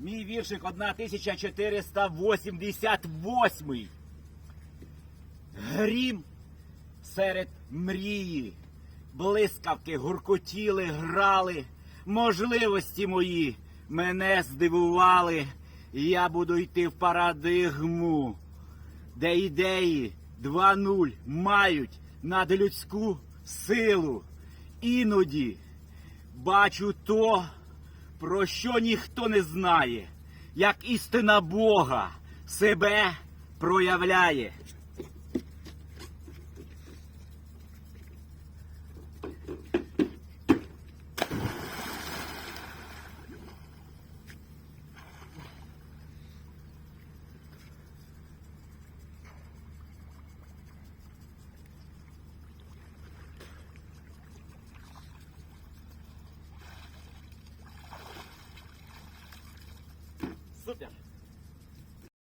Мій віршик 1488. Грім серед мрії. Блискавки гуркотіли, грали. Можливості мої мене здивували. Я буду йти в парадигму, де ідеї 2.0 мають надлюдську силу. Іноді бачу то, про що ніхто не знає, як істина Бога себе проявляє. ちょっ。